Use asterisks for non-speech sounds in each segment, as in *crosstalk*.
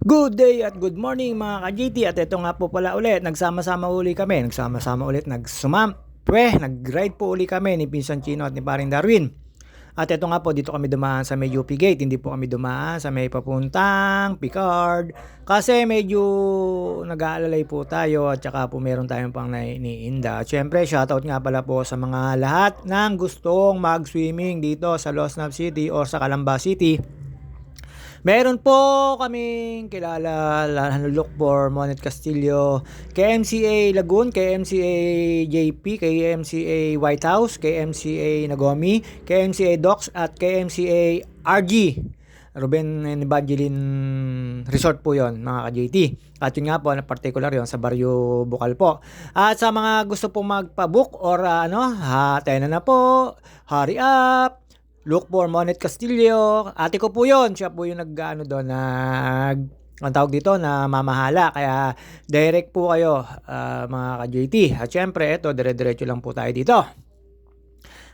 Good day at good morning mga ka-GT at ito nga po pala ulit, nagsama-sama uli kami, nagsama-sama ulit, nagsumam, pwe, nag-ride po uli kami ni Pinsan Chino at ni Paring Darwin. At ito nga po, dito kami dumaan sa may UP Gate, hindi po kami dumaan sa may papuntang Picard kasi medyo nag-aalalay po tayo at saka po meron tayong pang naiinda. At syempre, shoutout nga pala po sa mga lahat ng gustong mag-swimming dito sa Los Nav City or sa Calamba City. Meron po kaming kilala look for Monet Castillo, KMCA Lagoon, KMCA JP, KMCA White House, KMCA Nagomi, KMCA Docks at KMCA RG. Ruben and Evangeline Resort po yon mga ka-JT. At yun nga po, na particular yon sa Barrio Bukal po. At sa mga gusto pong magpa-book or uh, ano, ha, tayo na na po, hurry up, Look for Monet Castillo. Ate ko po yon Siya po yung nag-ano doon, nag ang tawag dito na mamahala. Kaya direct po kayo uh, mga ka-JT. At syempre, ito, dire-diretso lang po tayo dito.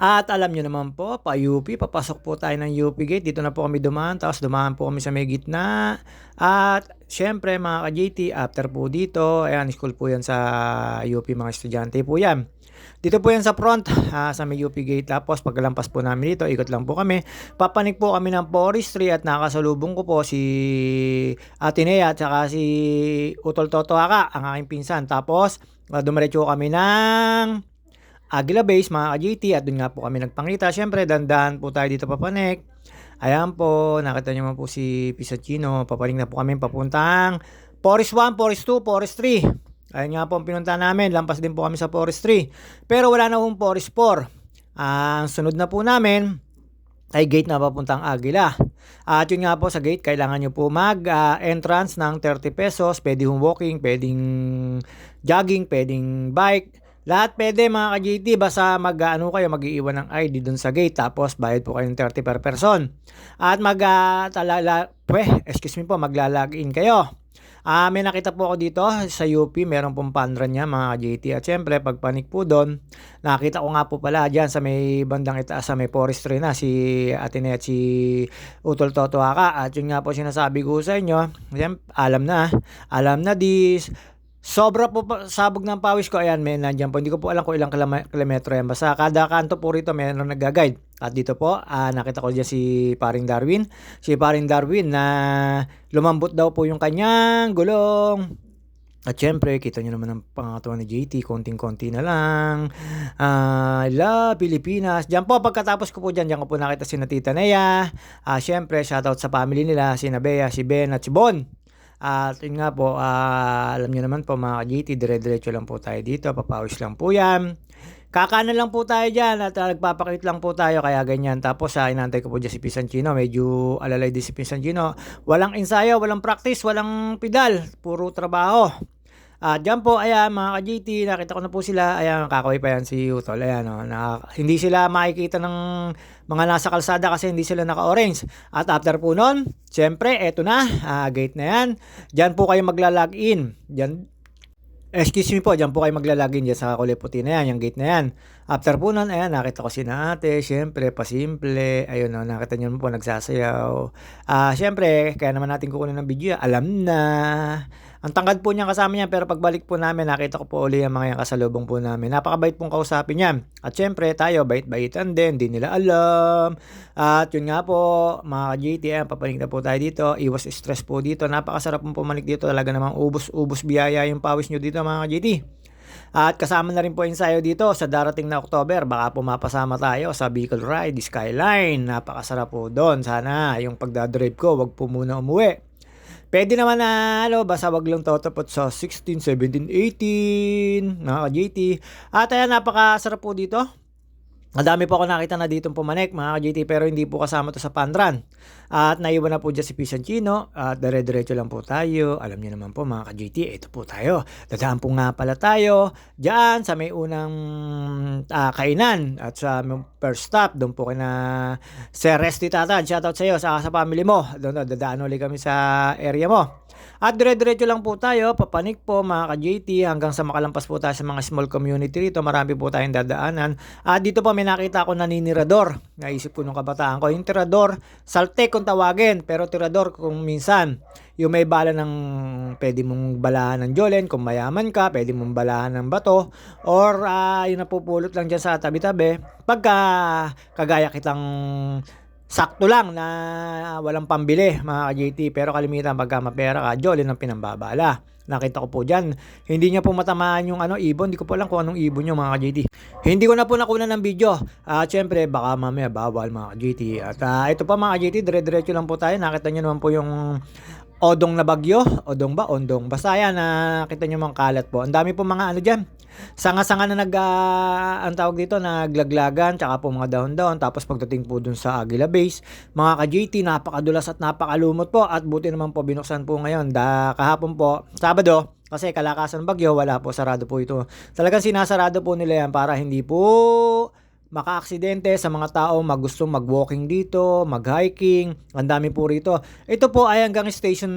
At alam nyo naman po, pa UP, papasok po tayo ng UP gate. Dito na po kami dumaan, tapos dumaan po kami sa may gitna. At syempre mga ka-JT, after po dito, ayan, school po yan sa UP mga estudyante po yan. Dito po yan sa front, uh, sa may UP gate. Tapos pagkalampas po namin dito, ikot lang po kami. Papanik po kami ng forestry at nakasalubong ko po si Atenea at saka si Utol Toto Haka, ang aking pinsan. Tapos uh, dumiretso kami ng Agila Base, mga ka-GT, at doon nga po kami nagpangita. Siyempre, dandan po tayo dito papanik. Ayan po, nakita nyo man po si Pisacino. Papaling na po kami papuntang Forest 1, Forest 2, Forest 3. Ayun nga po ang pinunta namin. Lampas din po kami sa Forest 3. Pero wala na pong Forest 4. Ang sunod na po namin ay gate na papuntang Agila. At yun nga po sa gate, kailangan nyo po mag-entrance uh, ng 30 pesos. Pwede hong walking, pwedeng jogging, pwedeng bike. Lahat pwede mga ka-GT, basta mag-ano kayo, mag-iiwan ng ID dun sa gate. Tapos bayad po kayo ng 30 per person. At mag, uh, talala, pweh, excuse me po, magla-login kayo. Ah, may nakita po ako dito sa UP, meron pong pandran niya mga JT. At syempre, pag panik po doon, nakita ko nga po pala diyan sa may bandang itaas sa may forestry na si Atene at si Utol Toto Haka. At yun nga po sinasabi ko sa inyo, alam na, alam na this, Sobra po sabog ng pawis ko. Ayan, may nandiyan po. Hindi ko po alam kung ilang kilometro yan. Basta kada kanto po rito mayroon nag-guide. At dito po, uh, nakita ko dyan si Paring Darwin. Si Paring Darwin na lumambot daw po yung kanyang gulong. At syempre, kita nyo naman ang pangatawa ni JT, konting-konti na lang. Uh, la, Pilipinas. Diyan po, pagkatapos ko po dyan, diyan ko po nakita si Natita Nea. Uh, syempre, shoutout sa family nila, si Nabea, si Ben at si Bon. At yun nga po, uh, alam niyo naman po mga GT, dire-diretso lang po tayo dito, papawis lang po yan. Kakanan lang po tayo dyan at uh, nagpapakit lang po tayo kaya ganyan. Tapos uh, inantay ko po dyan si Pisancino. Medyo alalay din si Pisancino. Walang ensayo, walang practice, walang pedal. Puro trabaho. At dyan po, ayan mga ka-GT, nakita ko na po sila. Ayan, kakaway pa yan si Utol. Ayan, oh, na, hindi sila makikita ng mga nasa kalsada kasi hindi sila naka-orange. At after po nun, syempre, eto na, uh, gate na yan. Dyan po kayo magla-login. Dyan, Excuse me po, dyan po kayo maglalagin dyan sa kulay puti na yan, yung gate na yan. After po nun, ayan, nakita ko si ate, syempre, pasimple, ayun, no, nakita nyo po, nagsasayaw. Ah, uh, syempre, kaya naman natin kukunin ng video, alam na. Ang tangkad po niya kasama niya, pero pagbalik po namin, nakita ko po uli ang mga yung kasalubong po namin. Napakabait pong kausapin niya. At syempre, tayo, bait-baitan din, di nila alam. At yun nga po, mga ka-JTM, papanik na po tayo dito. Iwas stress po dito. Napakasarap pong pumalik dito. Talaga namang ubos-ubos biyaya yung pawis nyo dito, mga ka-JT. At kasama na rin po ensayo dito sa darating na October. Baka pumapasama tayo sa Bicol Ride, Skyline. Napakasarap po doon. Sana yung pagdadrive ko, wag po muna umuwi. Pwede naman na, ano, basta wag lang tatapot sa 16, 17, 18, mga JT. At ayan, napakasarap po dito. Madami po ako nakita na dito pumanik mga ka-JT pero hindi po kasama to sa Pandran. At naiwan na po dyan si Pisancino at dire-diretso lang po tayo. Alam niyo naman po mga ka-JT, ito po tayo. Dadaan po nga pala tayo dyan sa may unang uh, kainan at sa first stop. Doon po kina Sir Resty Tatan. Shoutout sa iyo sa, sa family mo. Doon dadaan ulit kami sa area mo. At dire-diretso lang po tayo, papanik po mga ka-JT hanggang sa makalampas po tayo sa mga small community rito. Marami po tayong dadaanan. At dito po may nakita ako naninirador. Naisip ko nung kabataan ko, yung tirador, salte kung tawagin, pero tirador kung minsan. yung may bala ng pwede mong balahan ng Jolen kung mayaman ka, pwede mong balahan ng bato or ah, yung napupulot lang dyan sa tabi-tabi. Pagka kagaya kitang sakto lang na walang pambili mga ka-JT pero kalimitan pagka mapera ka, Jolen ang pinambabala. Nakita ko po dyan. Hindi niya po matamaan yung ano, ibon. Hindi ko po alam kung anong ibon yung mga ka-JT. Hindi ko na po nakunan ng video. At syempre, baka mamaya bawal mga ka-JT. At ah, ito pa mga ka-JT, dire-diretso lang po tayo. Nakita niyo naman po yung odong na bagyo. Odong ba? Ondong. Basta yan, nakita niyo mga kalat po. Ang dami po mga ano dyan. Sanga-sanga na nag, ah, ang tawag dito, naglaglagan, tsaka po mga dahon-dahon. Tapos pagdating po dun sa Aguila Base, mga ka-JT, napakadulas at napakalumot po. At buti naman po binuksan po ngayon. Da, kahapon po, Sabado, kasi kalakasan bagyo, wala po, sarado po ito. Talagang sinasarado po nila yan para hindi po makaaksidente sa mga tao magusto mag-walking dito, mag-hiking. Ang dami po rito. Ito po ay hanggang Station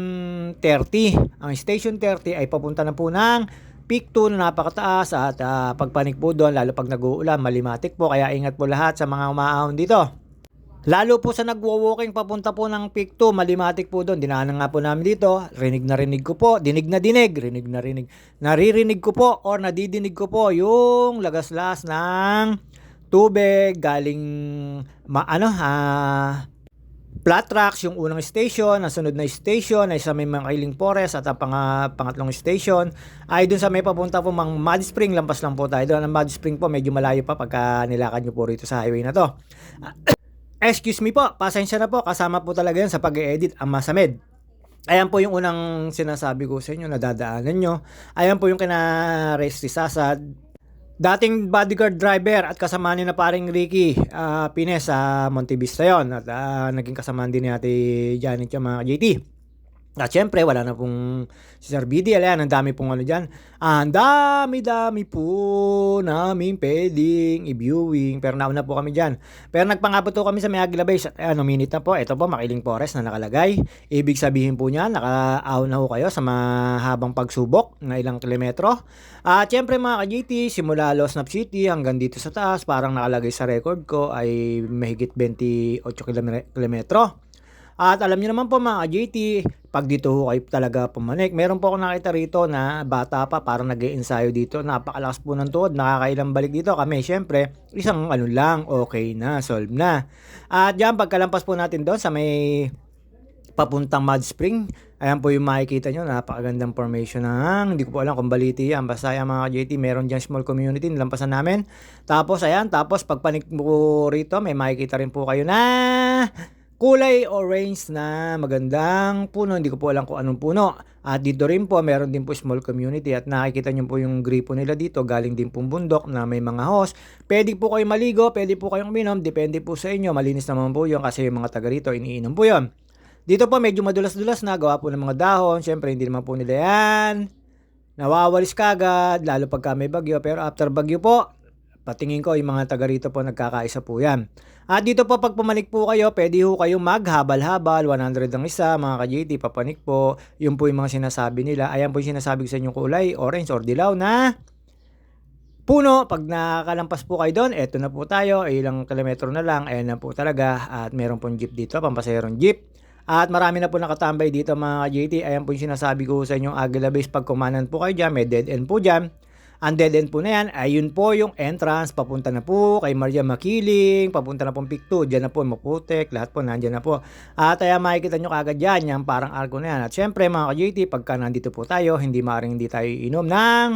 30. Ang Station 30 ay papunta na po ng peak 2 na napakataas at ah, pagpanik po doon, lalo pag nag-uulan, malimatik po. Kaya ingat po lahat sa mga umaahon dito. Lalo po sa nagwo-walking papunta po ng peak 2, malimatik po doon. Dinaanan nga po namin dito. Rinig na rinig ko po. Dinig na dinig. Rinig na rinig. Naririnig ko po or nadidinig ko po yung lagaslas ng tubig galing ma, ano ha flat tracks yung unang station, ang sunod na station ay sa may Makiling Forest at ang pang, pangatlong station ay dun sa may papunta po mang Mud Spring, lampas lang po tayo doon. Ang Mud Spring po medyo malayo pa pagka nilakad nyo po rito sa highway na to. *coughs* Excuse me po, pasensya na po, kasama po talaga yan sa pag-edit ang masamid. Ayan po yung unang sinasabi ko sa inyo, nadadaanan nyo. Ayan po yung kina Resty Sasad, dating bodyguard driver at kasama ni na paring Ricky ah, Pines sa Monte Vista yon at ah, naging kasama din ni Ate Janet yung mga JT. At syempre, wala na pong si Sir BD. Ayan, ang dami pong ano dyan. Ang dami-dami po namin pwedeng i-viewing. Pero nauna po kami dyan. Pero nagpangabot kami sa may Aguila Base. At ano, minute na po. Ito po, Makiling Forest na nakalagay. Ibig sabihin po niya, nakaaw na ho kayo sa mahabang pagsubok na ilang kilometro. At syempre mga ka-GT, simula Losnap City hanggang dito sa taas, parang nakalagay sa record ko ay mahigit 28 kilome- kilometro. At alam niyo naman po mga JT, pag dito ho kayo talaga pumanik, meron po ako nakita rito na bata pa parang nag ensayo dito, napakalakas po ng tuhod, nakakailang balik dito kami, syempre, isang ano lang, okay na, solve na. At diyan pagkalampas po natin doon sa may papuntang Mud Spring. Ayan po yung makikita nyo, napakagandang formation ng, hindi ko po alam kung baliti yan. Basta yan mga JT, meron dyan small community, nilampasan namin. Tapos ayan, tapos pagpanik po rito, may makikita rin po kayo na kulay orange na magandang puno. Hindi ko po alam kung anong puno. At dito rin po, meron din po small community at nakikita nyo po yung gripo nila dito. Galing din pong bundok na may mga hose. Pwede po kayo maligo, pwede po kayong minom. Depende po sa inyo. Malinis naman po yun kasi yung mga taga rito, iniinom po yun. Dito po medyo madulas-dulas na, gawa po ng mga dahon. Siyempre, hindi naman po nila yan. Nawawalis kagad, lalo pagka may bagyo. Pero after bagyo po, patingin ko yung mga taga rito po nagkakaisa po yan. At dito po pag pumanik po kayo, pwede ho kayo maghabal-habal, 100 ang isa, mga ka-JT, papanik po. Yun po yung mga sinasabi nila. Ayan po yung sinasabi ko sa inyong kulay, orange or dilaw na puno. Pag nakalampas po kayo doon, eto na po tayo, ilang kilometro na lang, ayan na po talaga. At meron pong jeep dito, pampasayrong jeep. At marami na po nakatambay dito mga ka-JT. Ayan po yung sinasabi ko sa inyong Aguila Base. Pag kumanan po kayo dyan, may dead end po dyan. Ang dead end po na yan, ayun po yung entrance, papunta na po kay Maria Makiling, papunta na pong Pick 2, dyan na po Maputek, lahat po nandyan na po. At kaya makikita nyo kagad yan, yung parang arko na yan. At syempre mga ka-JT, pagka nandito po tayo, hindi maaaring hindi tayo inom ng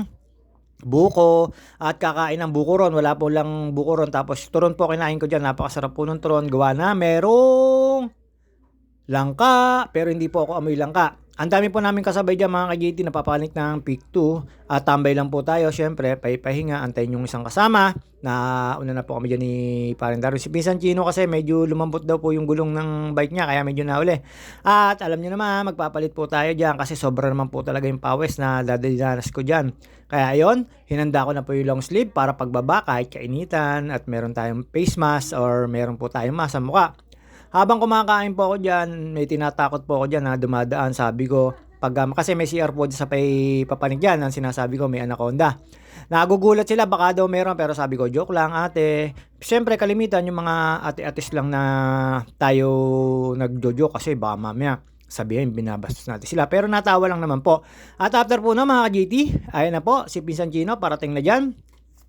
buko at kakain ng buko ron. Wala po lang buko ron. Tapos turon po kinain ko dyan. Napakasarap po ng turon. Gawa na merong langka. Pero hindi po ako amoy langka. Ang dami po namin kasabay dyan mga ka-JT napapanik ng peak 2 at tambay lang po tayo syempre pahipahinga antayin yung isang kasama. Na una na po kami dyan ni Parang Dario si Pinsan Chino kasi medyo lumambot daw po yung gulong ng bike niya kaya medyo nauli. At alam niyo naman magpapalit po tayo dyan kasi sobra naman po talaga yung pawis na dadalidanas ko dyan. Kaya ayon hinanda ko na po yung long sleeve para pagbaba kahit kainitan at meron tayong face mask or meron po tayong mask sa mukha habang kumakain po ako dyan, may tinatakot po ako dyan na dumadaan. Sabi ko, pag, um, kasi may CR po sa pay papanig dyan, ang sinasabi ko may anaconda. Nagugulat sila, baka daw meron, pero sabi ko, joke lang ate. Siyempre, kalimitan yung mga ate-atis lang na tayo nagjojo kasi baka mamaya sabihin binabastos natin sila. Pero natawa lang naman po. At after po na mga ka-JT, ayun na po, si Pinsan Chino parating na dyan.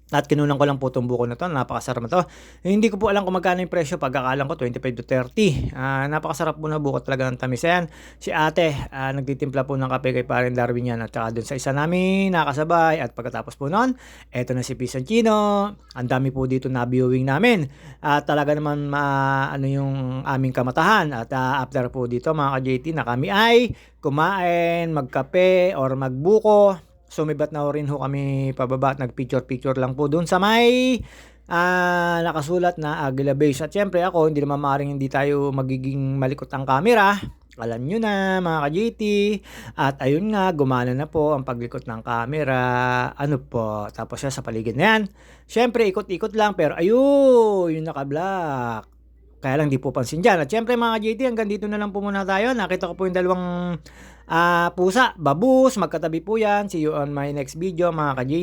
At kinunan ko lang po itong buko na to. Napakasarap na to. Eh, hindi ko po alam kung magkano yung presyo. Pagkakalang ko, 25 to 30. Ah, napakasarap po na buko talaga ng tamis. Ayan, si ate, ah, nagtitimpla po ng kape kay parin Darwin yan. At saka dun sa isa namin, nakasabay. At pagkatapos po nun, eto na si Pisan Chino. Ang dami po dito na viewing namin. At talaga naman ma, ano yung aming kamatahan. At ah, after po dito mga ka-JT na kami ay kumain, magkape, or magbuko. Sumibat na rin ho kami pababa at nag-picture-picture lang po doon sa may ah, nakasulat na Aguila Base. At syempre ako, hindi naman maaaring hindi tayo magiging malikot ang camera. Alam nyo na mga ka-JT. At ayun nga, gumana na po ang paglikot ng camera. Ano po, tapos siya sa paligid na yan. Syempre, ikot-ikot lang pero ayun, yung naka-black. Kaya lang di po pansin dyan. At syempre mga JT, hanggang dito na lang po muna tayo. Nakita ko po yung dalawang ah, pusa, babus, magkatabi po yan. See you on my next video mga ka-JT.